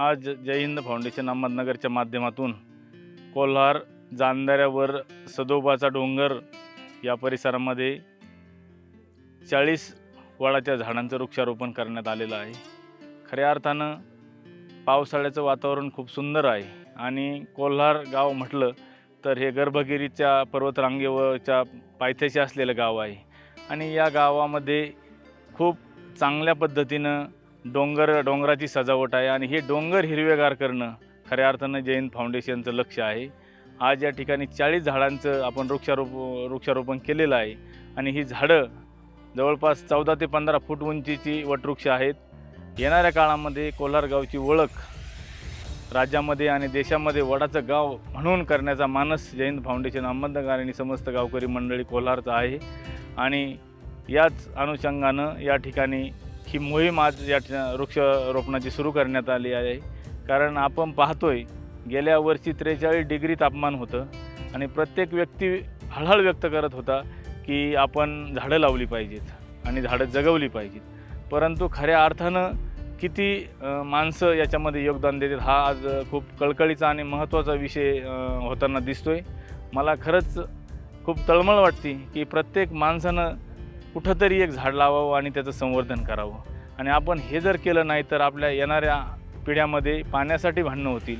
आज जय हिंद फाउंडेशन अहमदनगरच्या माध्यमातून कोल्हार जांधाऱ्यावर सदोबाचा डोंगर या परिसरामध्ये चाळीस वडाच्या झाडांचं वृक्षारोपण करण्यात आलेलं आहे. खऱ्या अर्थानं पावसाळ्याचं वातावरण खूप सुंदर आहे आणि कोल्हार गाव म्हटलं तर हे गर्भगिरीच्या पर्वतरांगेवरच्या पायथ्याशी असलेलं गाव आहे. आणि या गावामध्ये खूप चांगल्या पद्धतीनं डोंगर डोंगराची सजावट आहे आणि हे डोंगर हिरवेगार करणं खऱ्या अर्थानं जैन फाउंडेशनचं लक्ष आहे. आज या ठिकाणी चाळीस झाडांचं आपण वृक्षारोप वृक्षारोपण केलेलं आहे आणि ही झाडं जवळपास चौदा ते पंधरा फूट उंचीची वटवृक्ष आहेत. येणाऱ्या काळामध्ये कोल्हार गावची ओळख राज्यामध्ये आणि देशामध्ये वडाचं गाव म्हणून करण्याचा मानस जैन फाउंडेशन अहमदनगर आणि समस्त गावकरी मंडळी कोल्हारचा आहे. आणि याच अनुषंगानं या ठिकाणी ही मोहीम आज या वृक्षारोपणाची सुरू करण्यात आली आहे. कारण आपण पाहतोय गेल्या वर्षी त्रेचाळीस डिग्री तापमान होतं आणि प्रत्येक व्यक्ती हळहळ व्यक्त करत होता की आपण झाडं लावली पाहिजेत आणि झाडं जगवली पाहिजेत. परंतु खऱ्या अर्थानं किती माणसं याच्यामध्ये योगदान देतात हा आज खूप कळकळीचा आणि महत्त्वाचा विषय होताना दिसतोय. मला खरंच खूप तळमळ वाटते की प्रत्येक माणसानं कुठंतरी एक झाड लावावं आणि त्याचं संवर्धन करावं. आणि आपण हे जर केलं नाही तर आपल्या येणाऱ्या पिढ्यामध्ये पाण्यासाठी भांडणं होतील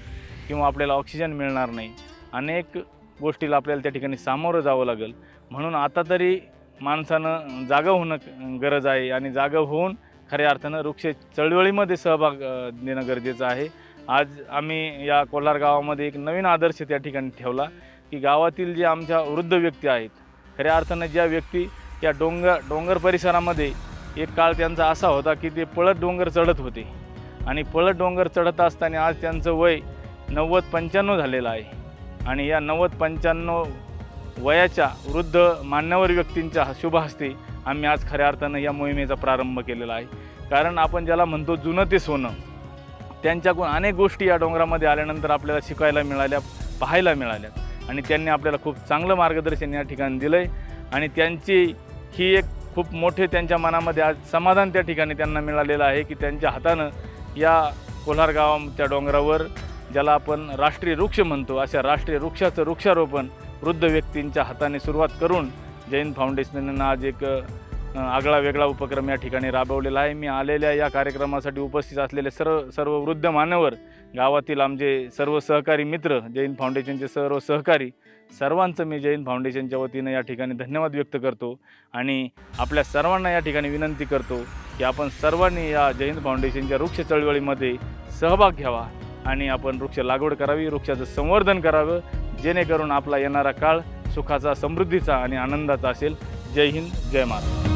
किंवा आपल्याला ऑक्सिजन मिळणार नाही. अनेक गोष्टीला आपल्याला त्या ठिकाणी सामोरं जावं लागेल. म्हणून आता तरी माणसानं जागं होणं गरज आहे आणि जागं होऊन खऱ्या अर्थानं वृक्ष चळवळीमध्ये सहभाग देणं गरजेचं आहे. आज आम्ही या कोल्हार गावामध्ये एक नवीन आदर्श त्या ठिकाणी ठेवला की गावातील जे आमच्या वृद्ध व्यक्ती आहेत खऱ्या अर्थानं ज्या व्यक्ती या डोंगर डोंगर परिसरामध्ये एक काळ त्यांचा असा होता की ते पळत डोंगर चढत होते. आणि पळत डोंगर चढत असताना आज त्यांचं वय नव्वद पंच्याण्णव झालेलं आहे. आणि या नव्वद पंच्याण्णव वयाच्या वृद्ध मान्यवर व्यक्तींच्या शुभ हस्ते आम्ही आज खऱ्या अर्थानं या मोहिमेचा प्रारंभ केलेला आहे. कारण आपण ज्याला म्हणतो जुनं ते सोनं त्यांच्याकडून अनेक गोष्टी या डोंगरामध्ये आल्यानंतर आपल्याला शिकायला मिळाल्या पाहायला मिळाल्या. आणि त्यांनी आपल्याला खूप चांगलं मार्गदर्शन या ठिकाणी दिलं आहे आणि त्यांची ही एक खूप मोठे त्यांच्या मनामध्ये आज समाधान त्या ठिकाणी त्यांना मिळालेलं आहे की त्यांच्या हातानं या कोल्हार गावाच्या डोंगरावर ज्याला आपण राष्ट्रीय वृक्ष म्हणतो अशा राष्ट्रीय वृक्षाचं वृक्षारोपण वृद्ध व्यक्तींच्या हाताने सुरुवात करून जैन फाउंडेशननं आज एक आगळा वेगळा उपक्रम या ठिकाणी राबवलेला आहे. मी आलेल्या या कार्यक्रमासाठी उपस्थित असलेले सर्व सर्व वृद्ध मान्यवर गावातील आमचे सर्व सहकारी मित्र जैन फाउंडेशनचे सर्व सहकारी सर्वांचं मी जैन फाउंडेशनच्या वतीनं या ठिकाणी धन्यवाद व्यक्त करतो आणि आपल्या सर्वांना या ठिकाणी विनंती करतो की आपण सर्वांनी या जैन फाउंडेशनच्या वृक्ष चळवळीमध्ये सहभाग घ्यावा आणि आपण वृक्ष लागवड करावी वृक्षाचं संवर्धन करावं जेणेकरून आपला येणारा काळ सुखाचा समृद्धीचा आणि आनंदाचा असेल. जय हिंद जय महाराज